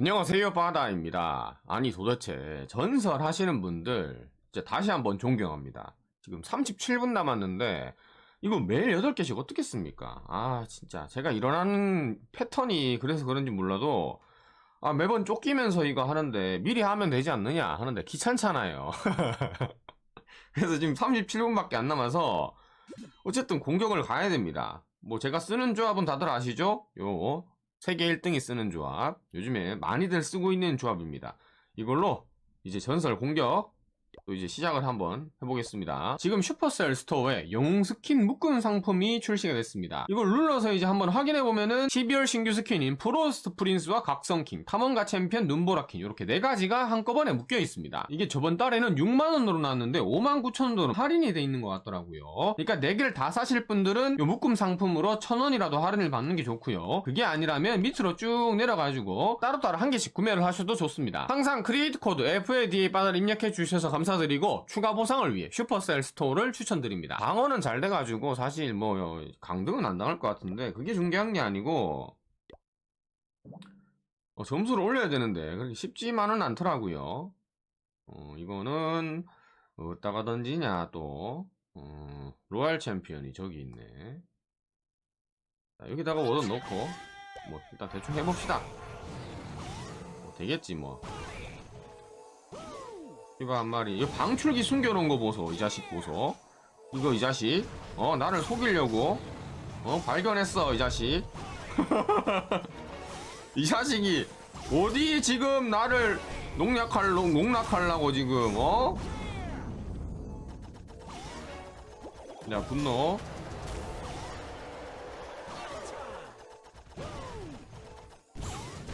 안녕하세요 바다입니다. 아니 도대체 전설 하시는 분들 진짜 다시 한번 존경합니다. 지금 37분 남았는데 이거 매일 8개씩 어떻게 씁니까? 아 진짜 제가 일어나는 패턴이 그래서 그런지 몰라도 아 매번 쫓기면서 이거 하는데 미리 하면 되지 않느냐 하는데 귀찮잖아요. 그래서 지금 37분밖에 안 남아서 어쨌든 공격을 가야 됩니다. 뭐 제가 쓰는 조합은 다들 아시죠? 요 세계 1등이 쓰는 조합. 요즘에 많이들 쓰고 있는 조합입니다. 이걸로 이제 전설 공격 또 이제 시작을 한번 해보겠습니다. 지금 슈퍼셀 스토어에 영웅 스킨 묶음 상품이 출시가 됐습니다. 이걸 눌러서 이제 한번 확인해보면은 12월 신규 스킨인 프로스트 프린스와 각성킹 탐험가 챔피언 눈보라킹 이렇게 네 가지가 한꺼번에 묶여 있습니다. 이게 저번 달에는 6만원으로 나왔는데 5만 9천원으로 할인이 돼 있는 것 같더라고요. 그러니까 4개를 다 사실 분들은 요 묶음 상품으로 1000원이라도 할인을 받는 게 좋고요. 그게 아니라면 밑으로 쭉 내려가지고 따로따로 한 개씩 구매를 하셔도 좋습니다. 항상 크리에이트 코드 FADA 바늘 입력해 주셔서 감사 드리고 추가 보상을 위해 슈퍼셀 스토어를 추천드립니다. 방어는 잘 돼가지고 사실 뭐 강등은 안 당할 것 같은데 그게 중요한 게 아니고 어, 점수를 올려야 되는데 그렇게 쉽지만은 않더라고요. 어, 이거는 어디다가 던지냐 또. 어, 로얄 챔피언이 저기 있네. 자, 여기다가 워더 넣고 뭐 일단 대충 해봅시다. 뭐 되겠지 뭐 이거 한 마리. 이거 방출기 숨겨놓은 거 보소 이 자식 보소. 이거 이 자식 어 나를 속이려고 어 발견했어 이 자식. 이 자식이 어디 지금 나를 농락할 농락하려고 지금 어? 야 분노.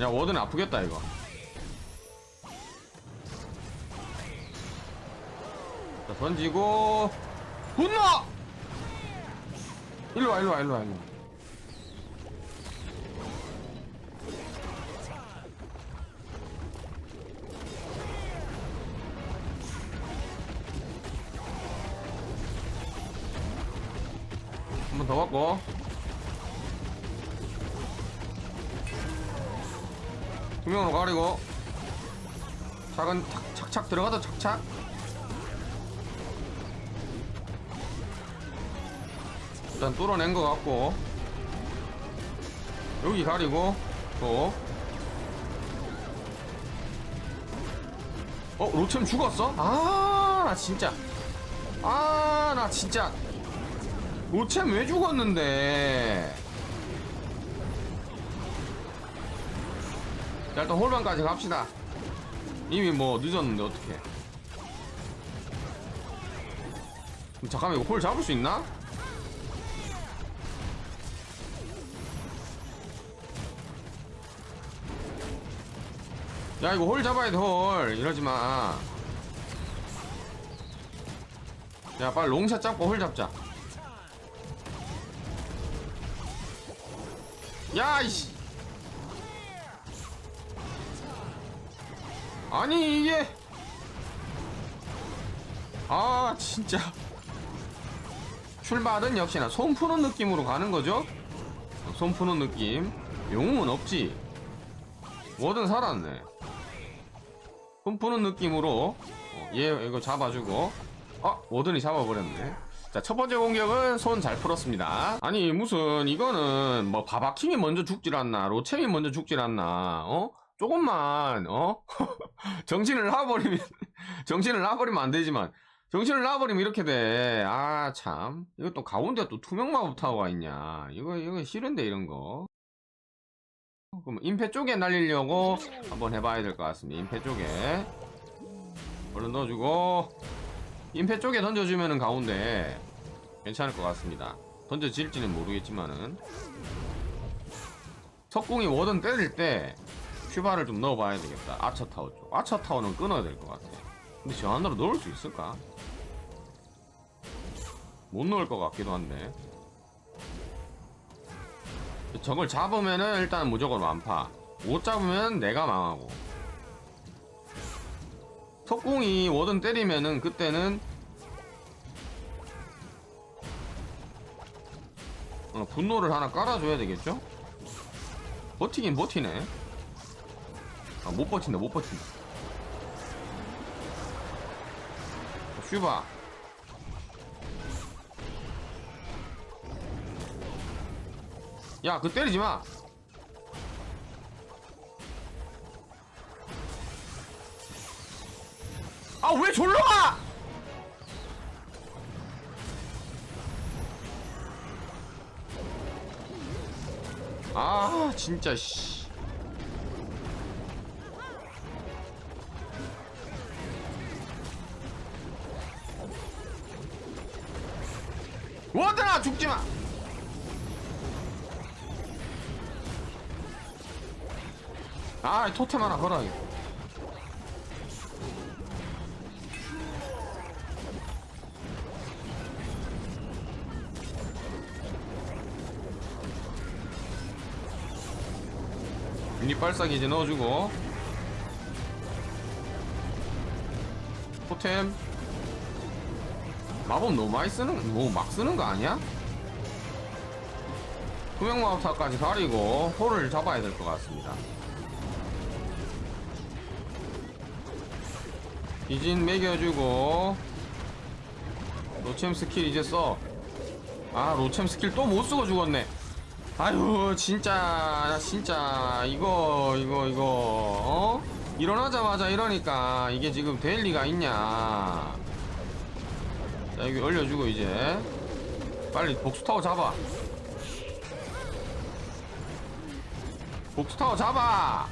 야 워든 아프겠다 이거 자 던지고. 분노! 일로 와 일로 와 일로 와 일로 와. 한번더 받고. 두 명으로 가리고. 작은 착, 착착 들어가다 착착 일단 뚫어낸 것 같고 여기 가리고 또 어? 로템 죽었어? 아, 나 진짜. 아, 나 진짜. 로템 왜 죽었는데? 자, 일단 홀반까지 갑시다. 이미 뭐 늦었는데. 그럼 잠깐만, 이거 홀 잡을 수 있나? 야, 이거 홀 잡아야 돼, 홀. 이러지 마. 야, 빨리 롱샷 잡고 홀 잡자. 야, 이씨. 아니, 이게. 아, 진짜. 출발은 역시나 손 푸는 느낌으로 가는 거죠? 손 푸는 느낌. 영웅은 없지. 뭐든 살았네. 손 푸는 느낌으로. 어, 얘 이거 잡아주고. 아 워든이 잡아버렸네. 자 첫 번째 공격은 손 잘 풀었습니다. 아니 무슨 이거는 뭐 바바킹이 먼저 죽질 않나 로챔이 먼저 죽질 않나 어? 조금만 어? 정신을 놔버리면 정신을 놔버리면 안 되지만 정신을 놔버리면 이렇게 돼 아 참. 이거 또 가운데 또 투명 마법 타워가 있냐. 이거 이거 싫은데 이런 거 그럼 임페 쪽에 날리려고 한번 해봐야 될 것 같습니다. 임페 쪽에 얼른 넣어주고 임페 쪽에 던져주면은 가운데 괜찮을 것 같습니다. 던져질지는 모르겠지만은 석궁이 워든 때릴 때 큐바를 좀 넣어봐야 되겠다. 아처 타워 쪽. 아처 타워는 끊어야 될 것 같아. 근데 저 안으로 넣을 수 있을까? 못 넣을 것 같기도 한데. 저걸 잡으면은 일단 무조건 완파. 못 잡으면 내가 망하고. 석궁이 워든 때리면은 그때는 어, 분노를 하나 깔아줘야 되겠죠? 버티긴 버티네. 아, 못 버틴다, 못 버틴다. 슈바. 야, 그 때리지 마. 아, 왜 졸러 가? 아, 진짜 씨. 토템 하나 걸어. 유닛 발사기 이제 넣어주고 토템 마법 너무 많이 쓰는 너무 막 쓰는 거 아니야? 투명 마법사까지 가리고 홀을 잡아야 될 것 같습니다. 이진 매겨주고 로챔 스킬 이제 써. 아 로챔 스킬 또 못 쓰고 죽었네. 아유 진짜 나 진짜 이거 이거 이거 어? 일어나자마자 이러니까 이게 지금 될 리가 있냐 자 여기 올려주고 이제 빨리 복수타워 잡아 복수타워 잡아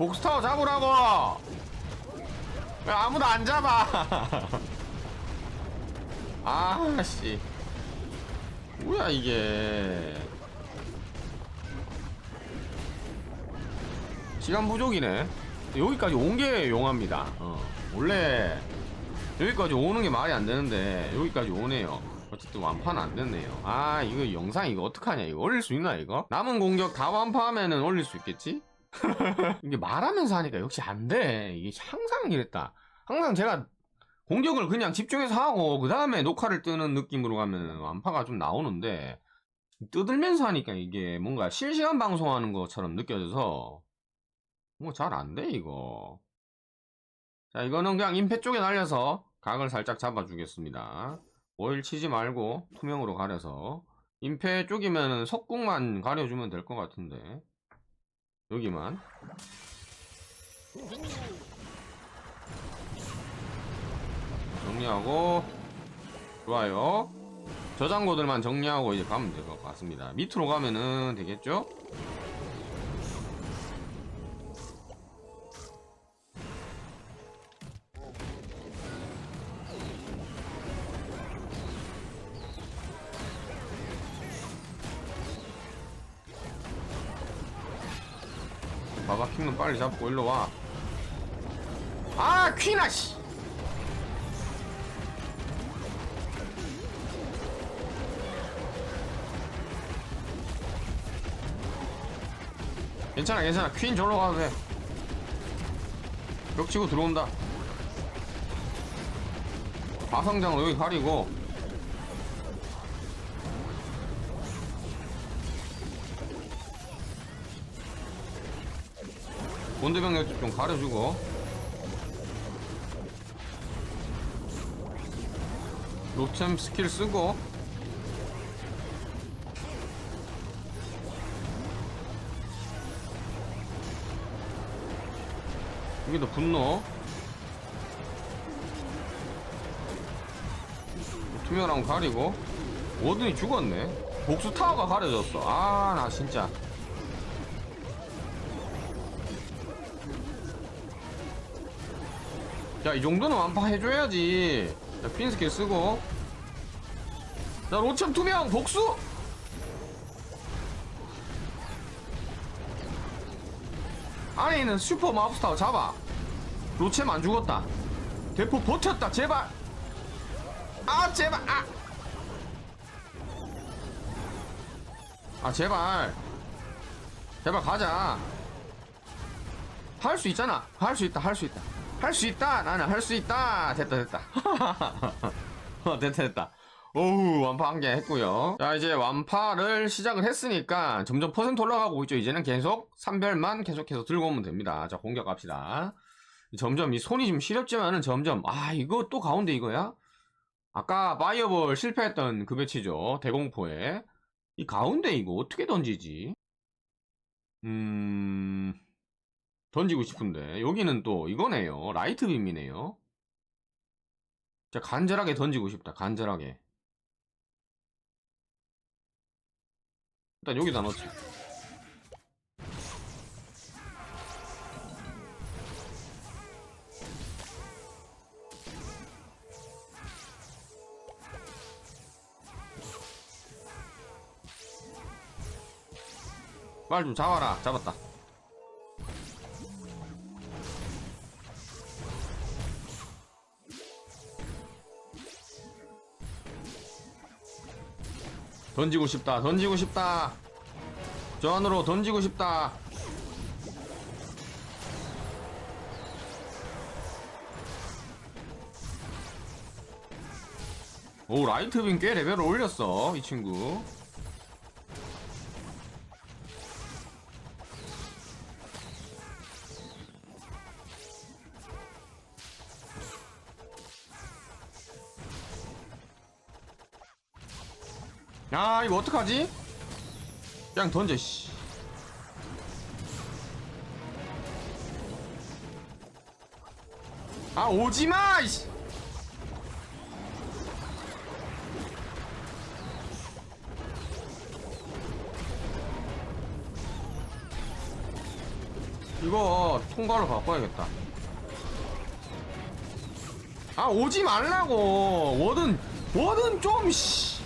복수타워 잡으라고. 왜 아무도 안 잡아. 아씨. 뭐야 이게. 시간 부족이네. 여기까지 온 게 용합니다. 어. 원래 여기까지 오는 게 말이 안 되는데 여기까지 오네요. 어쨌든 완파는 안 됐네요. 아 이거 영상 이거 어떡하냐? 이거 올릴 수 있나 이거? 남은 공격 다 완파하면은 올릴 수 있겠지 이게 말하면서 하니까 역시 안 돼. 이게 항상 이랬다. 항상 제가 공격을 그냥 집중해서 하고 그 다음에 녹화를 뜨는 느낌으로 가면 완파가 좀 나오는데 뜯으면서 하니까 이게 뭔가 실시간 방송하는 것처럼 느껴져서 뭐 잘 안 돼 이거. 자 이거는 그냥 임패 쪽에 날려서 각을 살짝 잡아주겠습니다. 오일 치지 말고 투명으로 가려서. 임패 쪽이면 석궁만 가려주면 될 것 같은데 여기만. 정리하고. 좋아요. 저장고들만 정리하고 이제 가면 될 것 같습니다. 밑으로 가면은 되겠죠? 빨리 잡고 일로 와. 아, 퀴나 씨. 괜찮아, 괜찮아. 퀸 절로 가도 돼. 벽 치고 들어온다. 화성장으로 여기 가리고. 본대병력 좀 가려주고. 로템 스킬 쓰고. 여기도 분노. 투명랑 가리고. 워든이 죽었네. 복수 타워가 가려졌어. 아, 나 진짜. 야, 이 정도는 완파 해줘야지. 자, 퀸 스킬 쓰고. 자, 로챔 투명 복수! 안에 있는 슈퍼 마법스타워 잡아. 로챔 안 죽었다. 대포 버텼다, 제발! 아, 제발! 아! 아, 제발. 제발 가자. 할 수 있잖아. 할 수 있다, 할 수 있다. 할 수 있다. 나는 할 수 있다. 됐다, 됐다. 어, 됐다, 됐다. 어우 완파 한 개 했고요 자 이제 완파를 시작을 했으니까 점점 퍼센트 올라가고 있죠 이제는 계속 3별만 계속해서 들고 오면 됩니다 자 공격 갑시다 점점 이 손이 좀 시렵지만은 점점 아 이거 또 가운데 이거야? 아까 파이어볼 실패했던 그 배치죠 대공포에 이 가운데 이거 어떻게 던지지? 음... 던지고 싶은데. 여기는 또 이거네요. 라이트 빔이네요. 자 간절하게 던지고 싶다. 간절하게. 일단 여기다 넣지. 빨리 좀 잡아라. 잡았다 던지고 싶다 던지고 싶다. 저 안으로 던지고 싶다. 오 라이트빈 꽤 레벨을 올렸어 이 친구 어떡하지? 그냥 던져 씨. 아 오지마 씨. 이거 통과로 바꿔야겠다 아 오지 말라고 워든 워든 좀 씨.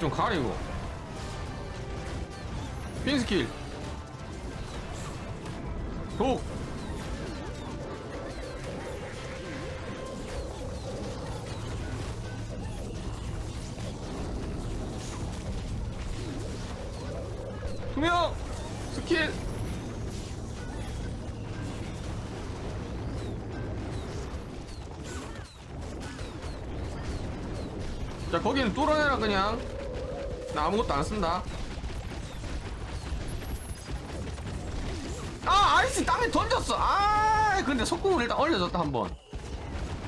좀 가리고. 핀 스킬. 독 투명! 스킬. 자 거기는 뚫어내라 그냥 나 아무것도 안 쓴다. 아 아이스 땅에 던졌어. 아 근데 속공을 일단 얼려줬다 한 번.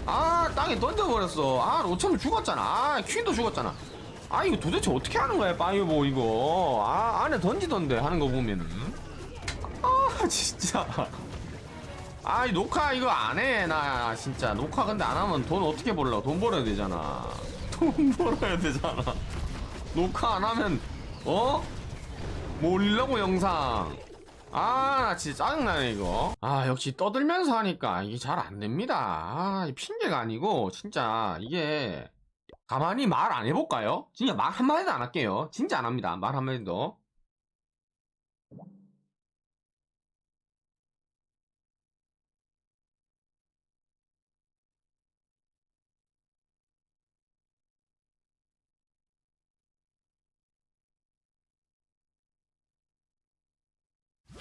아 땅에 던져버렸어. 아 로천을 죽었잖아. 아 퀸도 죽었잖아. 아 이거 도대체 어떻게 하는 거야 파이어보 이거? 아 안에 던지던데 하는 거 보면은 아 진짜. 아이 녹화 이거 안 해 나 진짜. 녹화 근데 안 하면 돈 어떻게 벌려? 돈 벌어야 되잖아. 돈 벌어야 되잖아 녹화 안 하면 어? 뭐 올리려고 영상. 아 나 진짜 짜증나네 이거. 아 역시 떠들면서 하니까 이게 잘 안됩니다. 아이 핑계가 아니고 진짜 이게 가만히 말 안 해볼까요? 진짜 말 한마디도 안 할게요. 진짜 안 합니다. 말 한마디도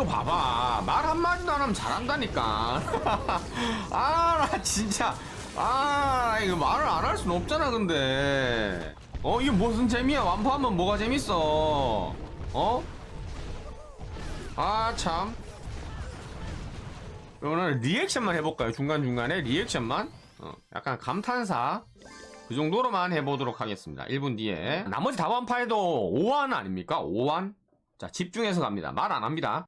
이거 봐봐. 말 한마디도 안 하면 잘한다니까. 아 나 진짜. 아 이거 말을 안 할 순 없잖아 근데. 어 이게 무슨 재미야? 완파하면 뭐가 재밌어? 어? 아참. 오늘 리액션만 해볼까요? 중간중간에 리액션만? 어, 약간 감탄사. 그 정도로만 해보도록 하겠습니다. 1분 뒤에. 나머지 다원파에도 5완 아닙니까? 5완 자 집중해서 갑니다. 말 안 합니다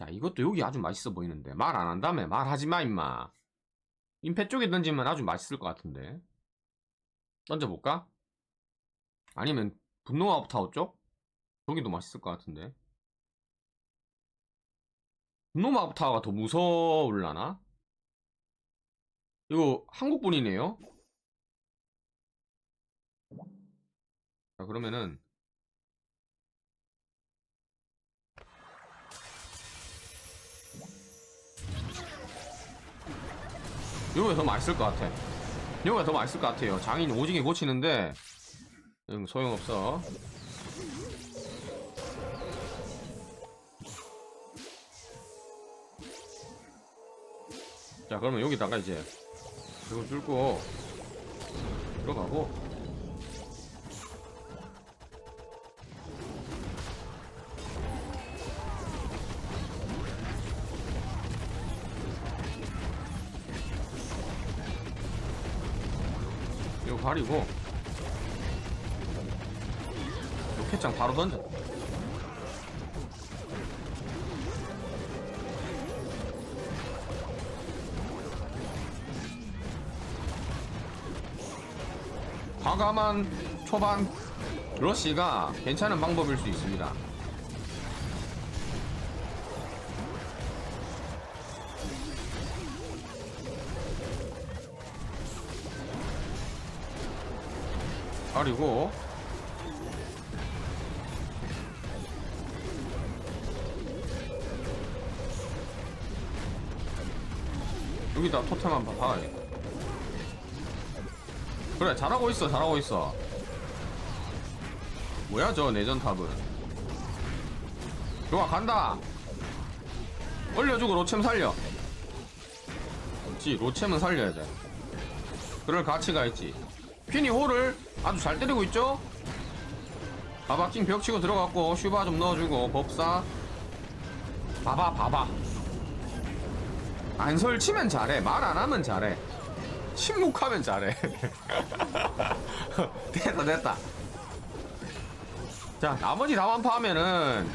자 이것도 여기 아주 맛있어 보이는데 말 안 한다며 말하지 마 임마 임패 쪽에 던지면 아주 맛있을 것 같은데 던져볼까? 아니면 분노 아웃타워 쪽? 저기도 맛있을 것 같은데 분노 아웃타워가 더 무서울라나? 이거 한국분이네요 자 그러면은 요게 더 맛있을 것 같아. 요게 더 맛있을 것 같아요. 장인 오지게 고치는데 응, 소용없어. 자 그러면 여기다가 이제 이거 뚫고 들어가고 가리고. 로켓장 바로 던져. 과감한 초반 러시가 괜찮은 방법일 수 있습니다 가리고. 여기다 토템 한번 박아야겠다. 그래 잘하고 있어 잘하고 있어. 뭐야 저 내전탑은? 좋아 간다. 올려주고 로챔 살려. 그렇지 로챔은 살려야 돼. 그럴 가치가 있지. 퀸이 홀을 아주 잘 때리고 있죠? 바바킹 벽 치고 들어갔고 슈바 좀 넣어주고 법사. 봐봐 봐봐 안 설치면 잘해. 말 안 하면 잘해. 침묵하면 잘해. 됐다 됐다. 자 나머지 다 완파하면은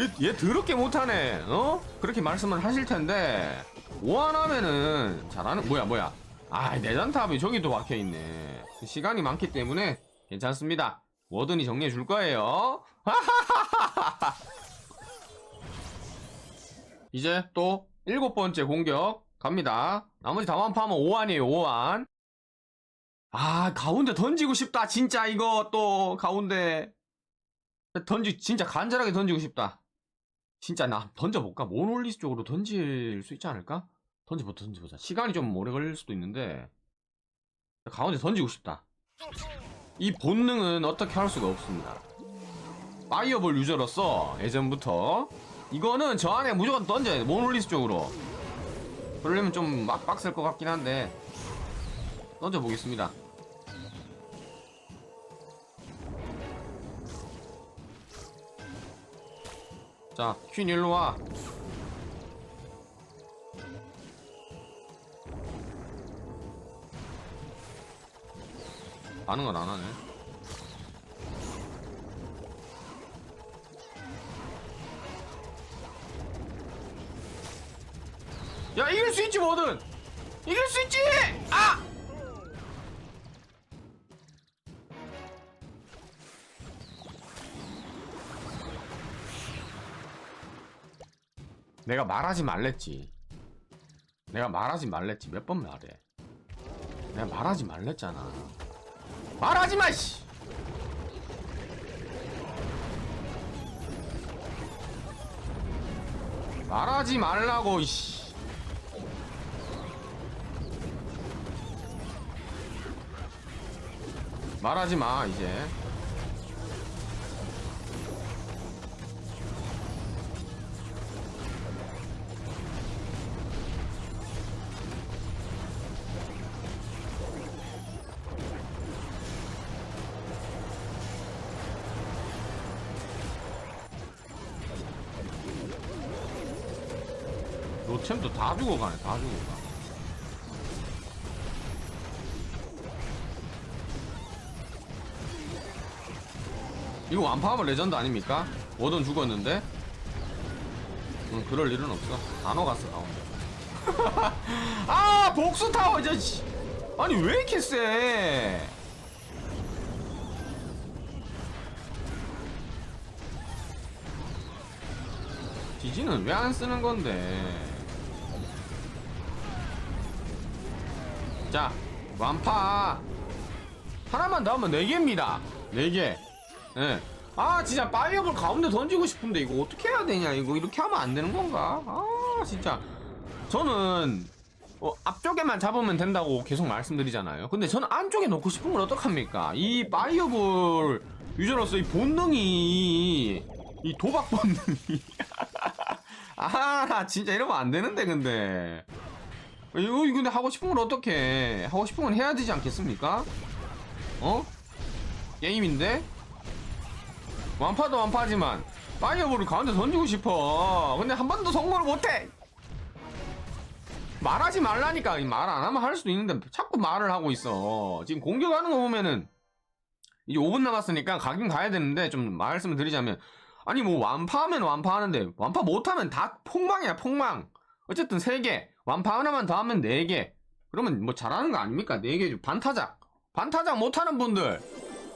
얘, 얘 더럽게 못하네. 어? 그렇게 말씀을 하실 텐데 오한하면은 잘하는 뭐야 뭐야 아 내전탑이 저기도 박혀있네 시간이 많기 때문에 괜찮습니다 워든이 정리해 줄 거예요 이제 또 일곱 번째 공격 갑니다. 나머지 다 완파하면 5완이에요, 5완. 아, 가운데 던지고 싶다. 진짜 이거 또 가운데 던지 진짜 간절하게 던지고 싶다. 진짜 나 던져볼까? 모놀리스 쪽으로 던질 수 있지 않을까? 던져보자, 던져보자. 시간이 좀 오래 걸릴 수도 있는데 가운데 던지고 싶다. 이 본능은 어떻게 할 수가 없습니다. 파이어볼 유저로서 예전부터 이거는 저 안에 무조건 던져야 돼. 모놀리스 쪽으로. 그러려면 좀 막 빡셀 것 같긴 한데 던져 보겠습니다. 자, 퀸 일로 와. 반응을 안 하네. 야 이길 수 있지 뭐든! 이길 수 있지! 아! 내가 말하지 말랬지. 내가 말하지 말랬지. 몇 번 말해? 내가 말하지 말랬잖아 말하지 마 씨. 말하지 말라고 이씨 말하지 마 이제 로템도 다 죽어가네 다 죽어가. 이거 완파하면 레전드 아닙니까? 워든 죽었는데? 응, 그럴 일은 없어. 다 녹았어 가운데 아 복수 타워 저 씨. 아니 왜 이렇게 세? 디지는 왜 안 쓰는 건데 자 완파. 하나만 더 하면 4개입니다. 4개. 예. 아 진짜 파이어볼 가운데 던지고 싶은데 이거 어떻게 해야 되냐? 이거 이렇게 하면 안 되는 건가? 아 진짜. 저는 어, 앞쪽에만 잡으면 된다고 계속 말씀드리잖아요. 근데 저는 안쪽에 놓고 싶은 걸 어떡합니까? 이 파이어볼 유저로서 이 본능이 이 도박 본능이. 아 진짜 이러면 안 되는데 근데 이거 근데 하고 싶은 걸 어떻게 하고 싶은 건 해야 되지 않겠습니까? 어? 게임인데? 완파도 완파지만 파이어볼을 가운데 던지고 싶어. 근데 한 번도 성공을 못해. 말하지 말라니까. 말 안 하면 할 수도 있는데 자꾸 말을 하고 있어. 지금 공격하는 거 보면은 이제 5분 남았으니까 가긴 가야 되는데 좀 말씀을 드리자면 아니 뭐 완파하면 완파하는데 완파 못하면 다 폭망이야 폭망. 어쨌든 3개 완파 하나만 더 하면 4개 그러면 뭐 잘하는 거 아닙니까 4개 반타작 반타작 못하는 분들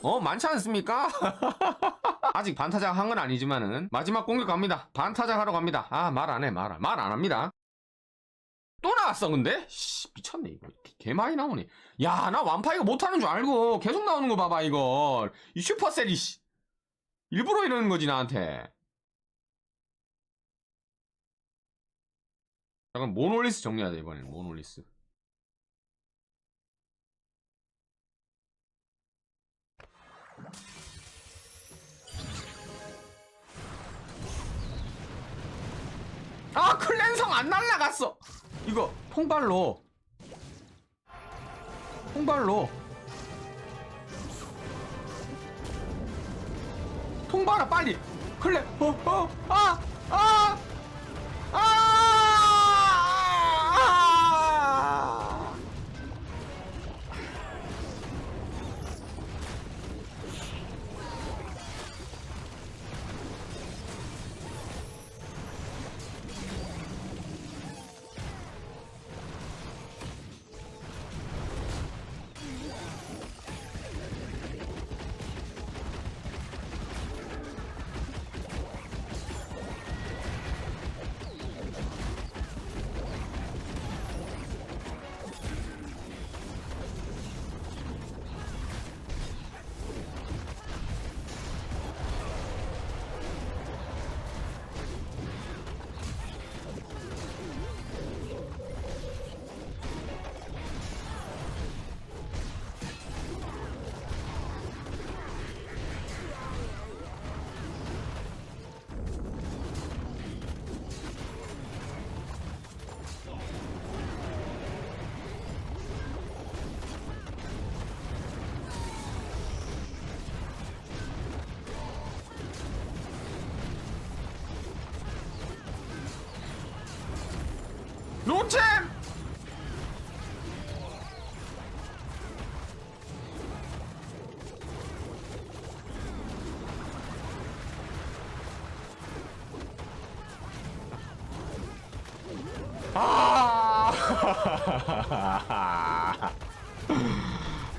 어 많지 않습니까? 아직 반타작 한 건 아니지만은 마지막 공격 갑니다. 반타작 하러 갑니다. 아 말 안 해말말안 합니다. 또 나왔어 근데? 씨 미쳤네 이거 개 많이 나오네. 야 나 완파 이거 못하는 줄 알고 계속 나오는 거 봐봐 이거 이 슈퍼셀이 씨 일부러 이러는 거지 나한테. 잠깐 모놀리스 정리하자 이번엔. 모놀리스. 아 클랜성 안 날라갔어! 이거 통발로. 통발로. 통발아 빨리! 클랜 어어아아 아, 아,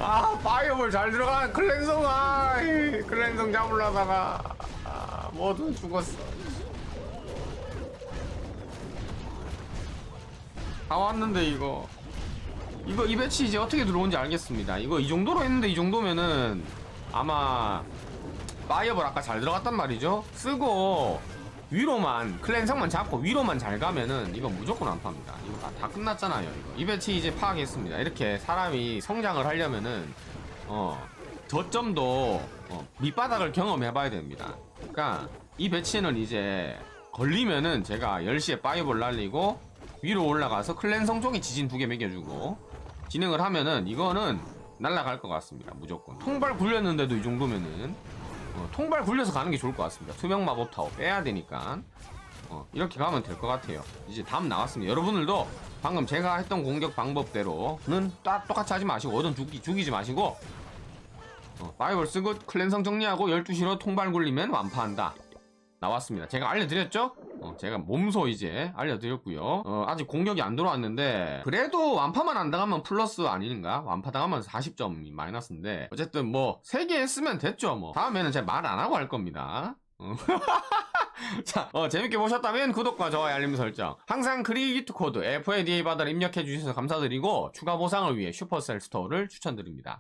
아, 파이어볼 잘 들어간 클랜성, 아, 이. 클랜성 잡으려다가, 아, 모두 죽었어. 다 왔는데 이거. 이거 이 배치 이제 어떻게 들어온지 알겠습니다. 이거 이 정도로 했는데 이 정도면은 아마 파이어볼 아까 잘 들어갔단 말이죠? 쓰고 위로만 클랜성만 잡고 위로만 잘 가면은 이거 무조건 안 팝니다. 이거 다, 다 끝났잖아요 이거. 이 배치 이제 파악했습니다. 이렇게 사람이 성장을 하려면은 어 저점도 어, 밑바닥을 경험해 봐야 됩니다. 그러니까 이 배치는 이제 걸리면은 제가 10시에 파이어볼 날리고 위로 올라가서 클랜성 쪽에 지진 두 개 매겨주고 진행을 하면은 이거는 날라갈 것 같습니다 무조건. 통발 굴렸는데도 이 정도면은 어, 통발 굴려서 가는 게 좋을 것 같습니다 투명 마법 타워 빼야 되니까 어, 이렇게 가면 될 것 같아요. 이제 답 나왔습니다. 여러분들도 방금 제가 했던 공격 방법대로는 딱 똑같이 하지 마시고 어든 죽이, 죽이지 마시고 어, 바이블 쓰고 클랜성 정리하고 12시로 통발 굴리면 완파한다. 나왔습니다. 제가 알려드렸죠? 어, 제가 몸소 이제 알려드렸고요. 어, 아직 공격이 안 들어왔는데 그래도 완파만 안 당하면 플러스 아닌가? 완파 당하면 40점이 마이너스인데 어쨌든 뭐 3개 했으면 됐죠 뭐. 다음에는 제가 말 안 하고 할 겁니다. 어. 자, 어, 재밌게 보셨다면 구독과 좋아요, 알림 설정. 항상 크리기트 코드 FADA 바다를 입력해 주셔서 감사드리고 추가 보상을 위해 슈퍼셀 스토어를 추천드립니다.